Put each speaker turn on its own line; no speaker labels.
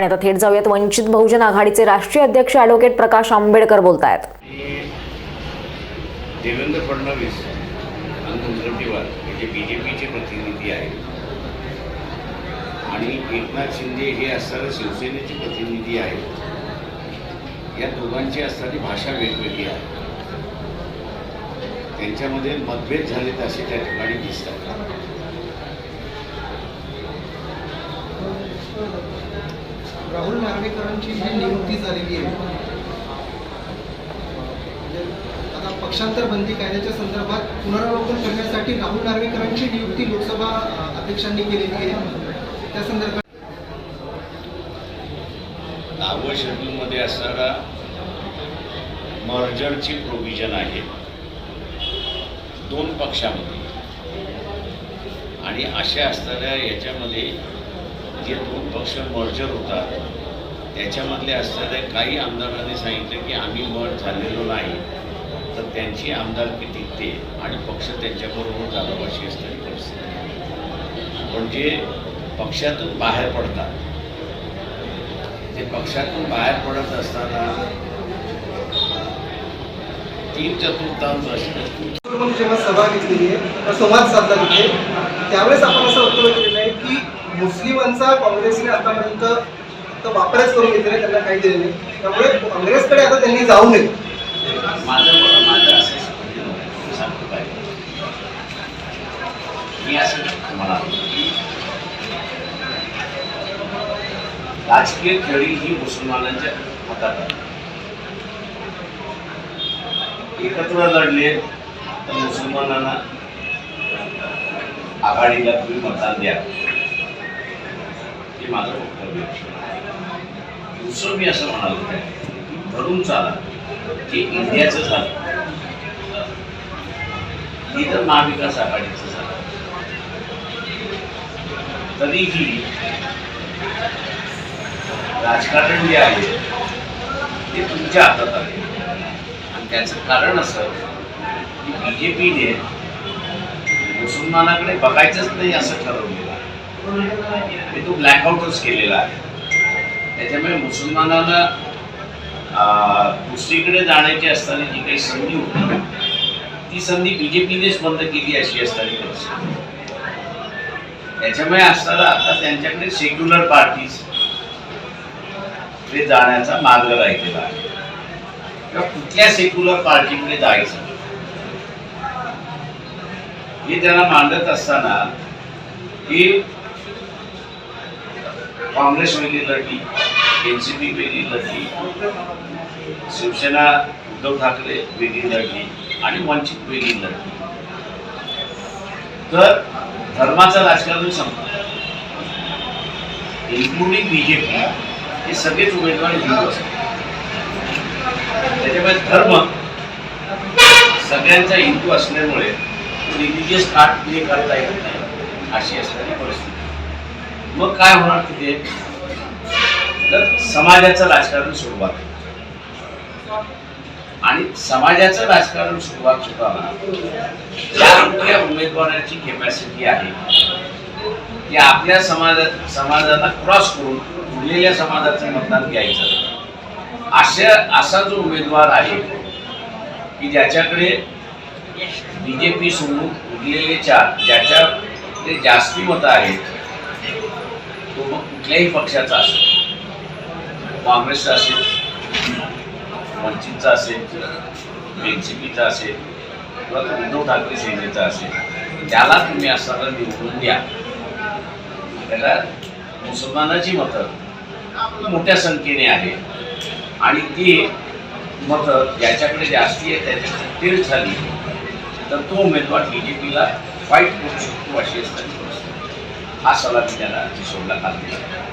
आणि आता थेट जाऊयात. वंचित बहुजन आघाडीचे राष्ट्रीय अध्यक्ष ॲडव्होकेट प्रकाश आंबेडकर बोलतायत.
आहेत देवेंद्र फडणवीस आणि मुनगंटीवार हे बी जे पीचे प्रतिनिधी आहेत. आणि एकनाथ शिंदे हे असणारे शिवसेनेचे प्रतिनिधी आहेत. या दोघांची असणारी भाषा वेगवेगळी आहे. त्यांच्यामध्ये मतभेद झालेत असे त्या ठिकाणी दिसतात.
राहुल नार्वेकरांची जी नियुक्ती झालेली आहे म्हणजे आता पक्षांतर बंदी कायद्याच्या संदर्भात पुनरावलोकन करण्यासाठी राहुल नार्वेकरांची नियुक्ती लोकसभा अध्यक्षांनी केलेली आहे. त्या संदर्भात
दहावं शेड्यूलमध्ये असणारा मर्जरची प्रोव्हिजन आहे. दोन पक्षामध्ये. आणि अशा असणाऱ्या याच्यामध्ये जे दोन पक्ष मर्जर होतात त्याच्यामधले असणाऱ्या काही आमदारांनी सांगितलं की आम्ही मर्ज झालेलो नाही तर त्यांची आमदारकी टिकते आणि पक्ष त्यांच्याबरोबर जाणं अशी असणारी परिस्थिती. म्हणजे पक्षातून बाहेर पडतात ते पक्षातून बाहेर पडत असताना तीन चतुर्थांश असतं.
जेव्हा सभा घेतलेली आहे संवाद साधला तिथे. त्यावेळेस आपण असं वक्तव्य केलेलं आहे की मुस्लिम मुस्लिमांचा काँग्रेसने आतापर्यंत फक्त वापरच करून घेतलेला त्यांना काही दिले नाही. त्यामुळे काँग्रेसकडे आता त्यांनी जाऊ नये.
मी असं म्हणालो राजकीय खेळी ही मुसलमानांच्या हातात आहे. एकत्र लढले तर मुसलमानांना आघाडीला तुम्ही मतदान द्या. हे माझं वक्तव्य दुसरं मी असं म्हणालो धरून चाला जे इंडियाचं झालं. मी तर महाविकास आघाडीचं झालं. तरीही राजकारण जे आहे ते तुमच्या हातात आहे. आणि त्याचं कारण असं की बी जे पीने मुसलमानाकडे बघायचंच नाही असं ठरवलेलं आहे. मी तो ब्लॅकआउटच केलेला आहे. त्याच्यामुळे मुसलमानाला दुसरीकडे जाण्याची असताना जी काही संधी होती ती संधी बी जे पीनेच बंद केली अशी असताना त्याच्यामुळे असताना आता त्यांच्याकडे सेक्युलर पार्टीज जाण्याचा मार्ग राहिलेला आहे. किंवा कुठल्या सेक्युलर पार्टीकडे जायचं? हे त्यांना मांडत असताना हे काँग्रेस वेगळी लढली एन सी पी वेगळी लढली शिवसेना उद्धव ठाकरे वेगळी लढली आणि वंचित वेगळी लढली. तर धर्माचं राजकारण संपलं. इन्क्लुडिंग बीजेपी हे सगळेच उमेदवार हिंदू असतात. त्याच्यामुळे धर्म सगळ्यांचा हिंदू असल्यामुळे रिलिजियस कार्ड प्ले करता येत नाही अशी असणारी परिस्थिती. मग काय होणार तिथे? तर समाजाचं राजकारण सुरुवात. आणि समाजाचं राजकारण सुरुवात होताना ज्या आपल्या उमेदवाराची कॅपॅसिटी आहे की आपल्या समाजात समाजाला क्रॉस करून उरलेल्या समाजाचं मतदान घ्यायचं. अशा असा जो उमेदवार आहे की ज्याच्याकडे बी जे पी सोडून उरलेले चार ज्याच्याकडे जास्ती मतं आहेत तो मग कुठल्याही पक्षाचा असेल काँग्रेसचा असेल वंचितचा असेल एन सी पीचा असेल किंवा तो उद्धव ठाकरे सेनेचा असेल त्याला तुम्ही असताना निवडून द्या. त्याला मुसलमानाची मतं मोठ्या संख्येने आहे आणि ती मतं ज्याच्याकडे जास्ती आहे त्याच्याकडे तेल झाली तर तो उमेदवार बी जे पीला फाईट करू शकतो अशी असताना हा सल्ला मी त्यांना सोडला खाली